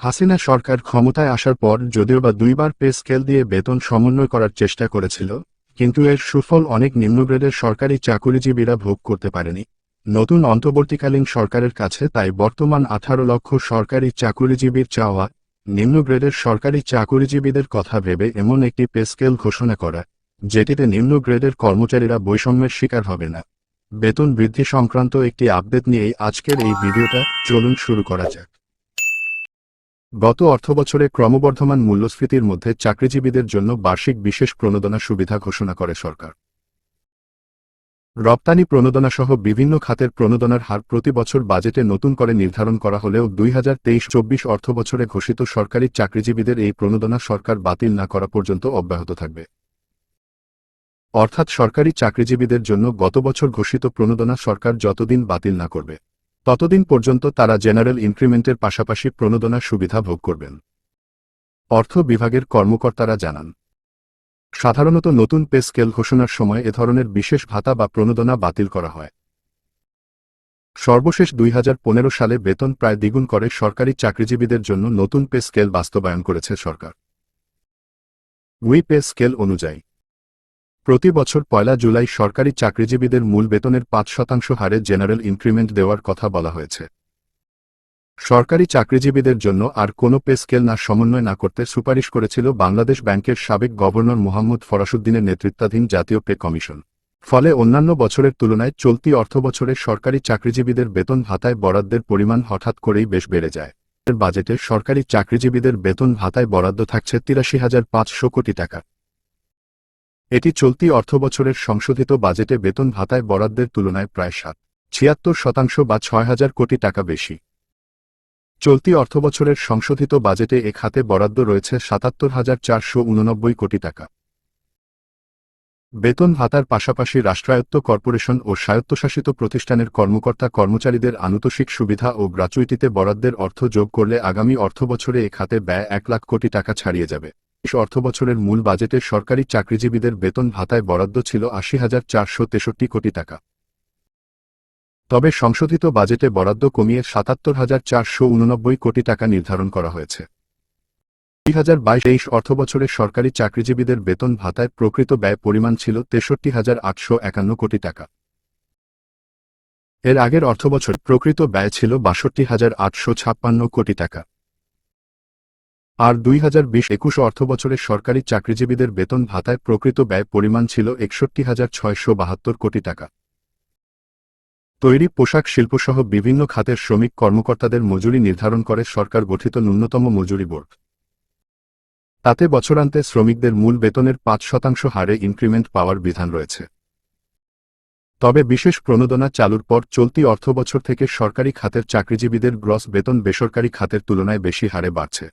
হাসিনা সরকার ক্ষমতায় আসার পর যদিও বা দুইবার পে স্কেল দিয়ে বেতন সমন্বয় করার চেষ্টা করেছিল, কিন্তু এর সুফল অনেক নিম্নগ্রেডের সরকারি চাকুরিজীবীরা ভোগ করতে পারেনি। নতুন অন্তর্বর্তীকালীন সরকারের কাছে তাই বর্তমান আঠারো লক্ষ সরকারি চাকুরিজীবীর চাওয়া, নিম্নগ্রেডের সরকারি চাকুরিজীবীদের কথা ভেবে এমন একটি পে স্কেল ঘোষণা করা, যেটিতে নিম্ন গ্রেডের কর্মচারীরা বৈষম্যের শিকার হবে না। বেতন বৃদ্ধি সংক্রান্ত একটি আপডেট নিয়েই আজকের এই ভিডিওটা চলুন শুরু করা যাক। গত অর্থবছরে ক্রমবর্ধমান মূল্যস্ফীতির মধ্যে চাকরিজীবীদের জন্য বার্ষিক বিশেষ প্রণোদনা সুবিধা ঘোষণা করে সরকার। রপ্তানি প্রণোদনা সহ বিভিন্ন খাতের প্রণোদনার হার প্রতি বছর বাজেটে নতুন করে নির্ধারণ করা হলেও দুই হাজার তেইশ চব্বিশ অর্থবছরে ঘোষিত সরকারি চাকরিজীবীদের এই প্রণোদনা সরকার বাতিল না করা পর্যন্ত অব্যাহত থাকবে। অর্থাৎ সরকারি চাকরিজীবীদের জন্য গত বছর ঘোষিত প্রণোদনা সরকার যতদিন বাতিল না করবে। ততদিন পর্যন্ত তারা জেনারেল ইনক্রিমেন্টের পাশাপাশি প্রণোদনা সুবিধা ভোগ করবেন। অর্থ বিভাগের কর্মকর্তারা জানান, সাধারণত নতুন পে স্কেল ঘোষণার সময় এ ধরনের বিশেষ ভাতা বা প্রণোদনা বাতিল করা হয়। সর্বশেষ দুই হাজার পনেরো সালে বেতন প্রায় দ্বিগুণ করে সরকারি চাকরিজীবীদের জন্য নতুন পে স্কেল বাস্তবায়ন করেছে সরকার। উই পে স্কেল অনুযায়ী প্রতি বছর পয়লা জুলাই সরকারি চাকরিজীবীদের মূল বেতনের পাঁচ শতাংশ হারে জেনারেল ইনক্রিমেন্ট দেওয়ার কথা বলা হয়েছে। সরকারি চাকরিজীবীদের জন্য আর কোনো পে স্কেল না সমন্বয় না করতে সুপারিশ করেছিল বাংলাদেশ ব্যাংকের সাবেক গভর্নর মোহাম্মদ ফরাসুদ্দিনের নেতৃত্বাধীন জাতীয় পে কমিশন। ফলে অন্যান্য বছরের তুলনায় চলতি অর্থবছরে সরকারি চাকরিজীবীদের বেতন ভাতায় বরাদ্দের পরিমাণ হঠাৎ করেই বেশ বেড়ে যায়। বাজেটে সরকারি চাকরিজীবীদের বেতন ভাতায় বরাদ্দ থাকছে তিরাশি হাজার পাঁচশো কোটি টাকা। এটি চলতি অর্থবছরের সংশোধিত বাজেটে বেতন ভাতায় বরাদ্দের তুলনায় প্রায় সাত, ছিয়াত্তর শতাংশ বা ছয় হাজার কোটি টাকা বেশি। চলতি অর্থবছরের সংশোধিত বাজেটে এ খাতে বরাদ্দ রয়েছে সাতাত্তর হাজার চারশো উননব্বই কোটি টাকা। বেতন ভাতার পাশাপাশি রাষ্ট্রায়ত্ত কর্পোরেশন ও স্বায়ত্তশাসিত প্রতিষ্ঠানের কর্মকর্তা কর্মচারীদের আনুতোষিক সুবিধা ও গ্রাচুইটিতে বরাদ্দের অর্থ যোগ করলে আগামী অর্থবছরে এ খাতে ব্যয় এক লাখ কোটি টাকা ছাড়িয়ে যাবে। অর্থবছরের মূল বাজেটে সরকারি চাকরিজীবীদের বেতন ভাতায় বরাদ্দ ছিল আশি হাজার চারশো তেষট্টি কোটি টাকা। তবে সংশোধিত বাজেটে বরাদ্দ কমিয়ে সাতাত্তর হাজার চারশো উননব্বই কোটি টাকা নির্ধারণ করা হয়েছে। দুই হাজার বাইশ তেইশ অর্থবছরে সরকারি চাকরিজীবীদের বেতন ভাতায় প্রকৃত ব্যয় পরিমাণ ছিল তেষট্টি হাজার আটশো একান্ন কোটি টাকা। এর আগের অর্থবছর প্রকৃত ব্যয় ছিল বাষট্টি হাজার আটশো ছাপ্পান্ন কোটি টাকা। আর দুই হাজার বিশ একুশ অর্থবছরে সরকারি চাকরিজীবীদের বেতন ভাতায় প্রকৃত ব্যয় পরিমাণ ছিল একষট্টি হাজার ছয়শো বাহাত্তর কোটি টাকা। তৈরি পোশাক শিল্পসহ বিভিন্ন খাতের শ্রমিক কর্মকর্তাদের মজুরি নির্ধারণ করে সরকার গঠিত ন্যূনতম মজুরি বোর্ড। তাতে বছরান্তে শ্রমিকদের মূল বেতনের পাঁচ শতাংশ হারে ইনক্রিমেন্ট পাওয়ার বিধান রয়েছে। তবে বিশেষ প্রণোদনা চালুর পর চলতি অর্থবছর থেকে সরকারি খাতের চাকরিজীবীদের গ্রস বেতন বেসরকারি খাতের তুলনায় বেশি হারে বাড়ছে।